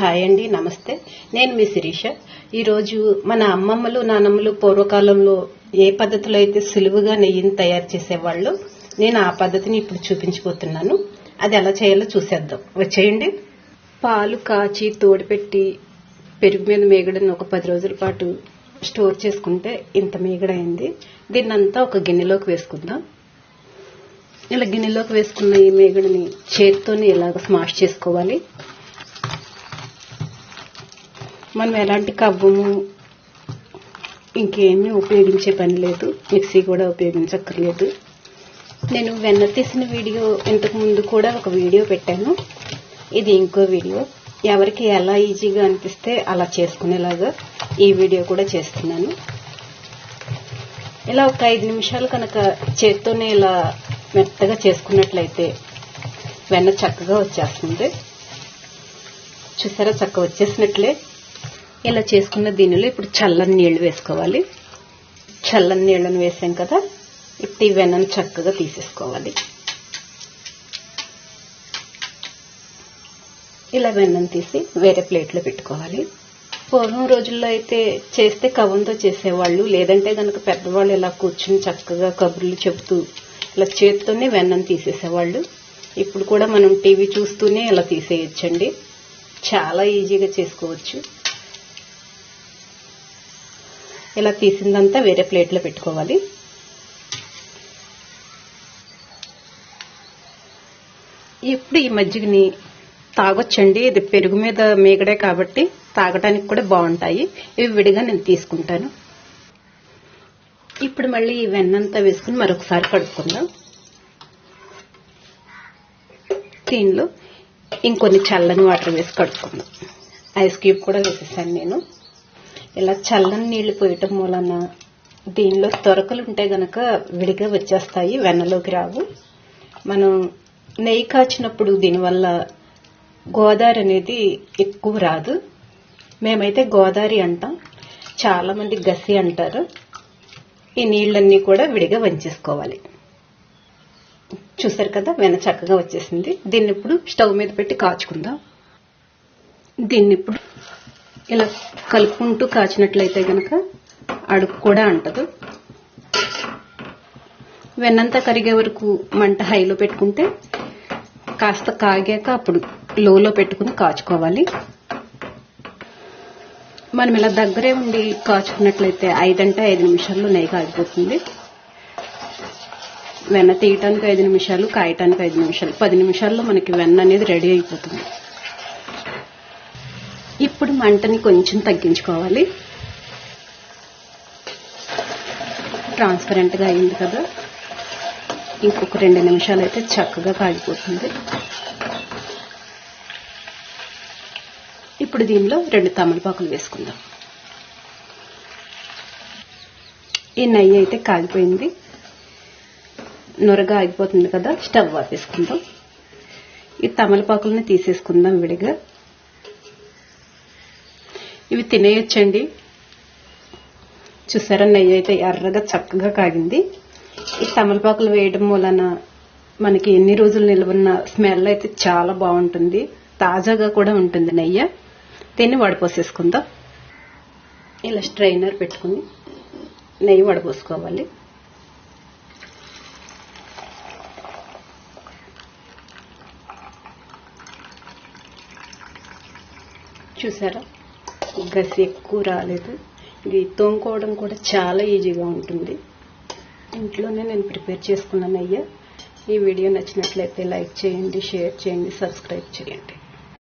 Hi అండి నమస్తే. నేను మీ శిరీష. ఈరోజు మన అమ్మమ్మలు నానమ్మలు పూర్వకాలంలో ఏ పద్ధతిలో అయితే సులువుగా నెయ్యిని తయారు చేసేవాళ్ళు నేను ఆ పద్ధతిని ఇప్పుడు చూపించబోతున్నాను. అది ఎలా చేయాలో చూసేద్దాం. వచ్చేయండి. పాలు కాచి తోడిపెట్టి పెరుగు మీద మేగడని ఒక పది రోజుల పాటు స్టోర్ చేసుకుంటే ఇంత మేగడ అయింది దీన్నంతా ఒక గిన్నెలోకి వేసుకుందాం. ఇలా గిన్నెలోకి వేసుకున్న ఈ మేగడని చేతితోనే ఇలాగ స్మాష్ చేసుకోవాలి. మనం ఎలాంటి కవ్వము ఇంకేమీ ఉపయోగించే పని లేదు. మిక్సీ కూడా ఉపయోగించక్కర్లేదు. నేను వెన్న తీసిన వీడియో ఇంతకుముందు కూడా ఒక వీడియో పెట్టాను. ఇది ఇంకో వీడియో. ఎవరికి ఎలా ఈజీగా అనిపిస్తే అలా చేసుకునేలాగా ఈ వీడియో కూడా చేస్తున్నాను. ఇలా ఒక ఐదు నిమిషాలు కనుక చేత్తోనే ఇలా మెత్తగా చేసుకున్నట్లయితే వెన్న చక్కగా వచ్చేస్తుంది. చూసారా? చక్కగా వచ్చేసినట్లే. ఇలా చేసుకున్న దీనిలో ఇప్పుడు చల్లని నీళ్ళు వేసుకోవాలి. చల్లని నీళ్ళని వేసాం కదా ఇప్పుడు ఈ వెన్నను చక్కగా తీసేసుకోవాలి. ఇలా వెన్నను తీసి వేరే ప్లేట్లో పెట్టుకోవాలి. పూర్వం రోజుల్లో అయితే చేస్తే కవంతో చేసేవాళ్ళు లేదంటే కనుక పెద్దవాళ్ళు ఇలా కూర్చుని చక్కగా కబుర్లు చెబుతూ ఇలా చేత్తోనే వెన్నం తీసేసేవాళ్ళు. ఇప్పుడు కూడా మనం టీవీ చూస్తూనే ఇలా తీసేయచ్చండి. చాలా ఈజీగా చేసుకోవచ్చు. ఇలా తీసిందంతా వేరే ప్లేట్లో పెట్టుకోవాలి. ఇప్పుడు ఈ మజ్జిగని తాగొచ్చండి. ఇది పెరుగు మీద మేగడే కాబట్టి తాగడానికి కూడా బాగుంటాయి. ఇవి విడిగా నేను తీసుకుంటాను. ఇప్పుడు మళ్ళీ ఈ వెన్నంతా వేసుకుని మరొకసారి కడుక్కుందాం. దీనిలో ఇంకొన్ని చల్లని వాటర్ వేసి కడుక్కుందాం. ఐస్ క్యూబ్ కూడా వేసేసాను నేను. ఇలా చల్లని నీళ్ళు పోయటం మూలన దీనిలో తొరకలు ఉంటే గనక విడిగా వచ్చేస్తాయి వెన్నలోకి రావు. మనం నెయ్యి కాచినప్పుడు దీనివల్ల గోదావరి అనేది ఎక్కువ రాదు. మేమైతే గోదావరి అంటాం. చాలా మంది గసి అంటారు. ఈ నీళ్ళన్నీ కూడా విడిగా వంచేసుకోవాలి. చూసారు కదా వెన చక్కగా వచ్చేసింది. దీన్ని ఇప్పుడు స్టవ్ మీద పెట్టి కాచుకుందాం. దీన్ని ఇప్పుడు ఇలా కలుపుకుంటూ కాచినట్లయితే కనుక అడుగు కూడా అంటదు. వెన్నంతా కరిగే వరకు మంట హైలో పెట్టుకుంటే కాస్త కాగాక అప్పుడు లోలో పెట్టుకుని కాచుకోవాలి. మనం ఇలా దగ్గరే ఉండి కాచుకున్నట్లయితే ఐదంటే ఐదు నిమిషాల్లో నెయ్యి కాగిపోతుంది. వెన్న తీయటానికి ఐదు నిమిషాలు కాయటానికి ఐదు నిమిషాలు పది నిమిషాల్లో మనకి వెన్న అనేది రెడీ అయిపోతుంది. ఇప్పుడు మంటని కొంచెం తగ్గించుకోవాలి. ట్రాన్స్పరెంట్గా అయింది కదా. ఇంకొక రెండు నిమిషాలు అయితే చక్కగా కాగిపోతుంది ఇప్పుడు దీనిలో రెండు తమలపాకులు వేసుకుందాం. ఈ నెయ్యి అయితే కాగిపోయింది నొరగా ఆగిపోతుంది కదా. స్టవ్ ఆపేసుకుందాం. ఈ తమలపాకులను తీసేసుకుందాం విడిగా. ఇవి తినేయొచ్చండి. చూసారా నెయ్యి అయితే ఎర్రగా చక్కగా కాగింది. ఈ తమలపాకులు వేయడం వలన మనకి ఎన్ని రోజులు నిలవన్న స్మెల్ అయితే చాలా బాగుంటుంది. తాజాగా కూడా ఉంటుంది నెయ్యి. దీన్ని వడపోసేసుకుందాం. ఇలా స్ట్రైనర్ పెట్టుకుని నెయ్యి వడపోసుకోవాలి. చూసారా గసి ఎక్కువ రాలేదు. ఇది తోముకోవడం కూడా చాలా ఈజీగా ఉంటుంది. ఇంట్లోనే నేను ప్రిపేర్ చేసుకున్నాను అయ్యా. ఈ వీడియో నచ్చినట్లయితే లైక్ చేయండి షేర్ చేయండి సబ్స్క్రైబ్ చేయండి.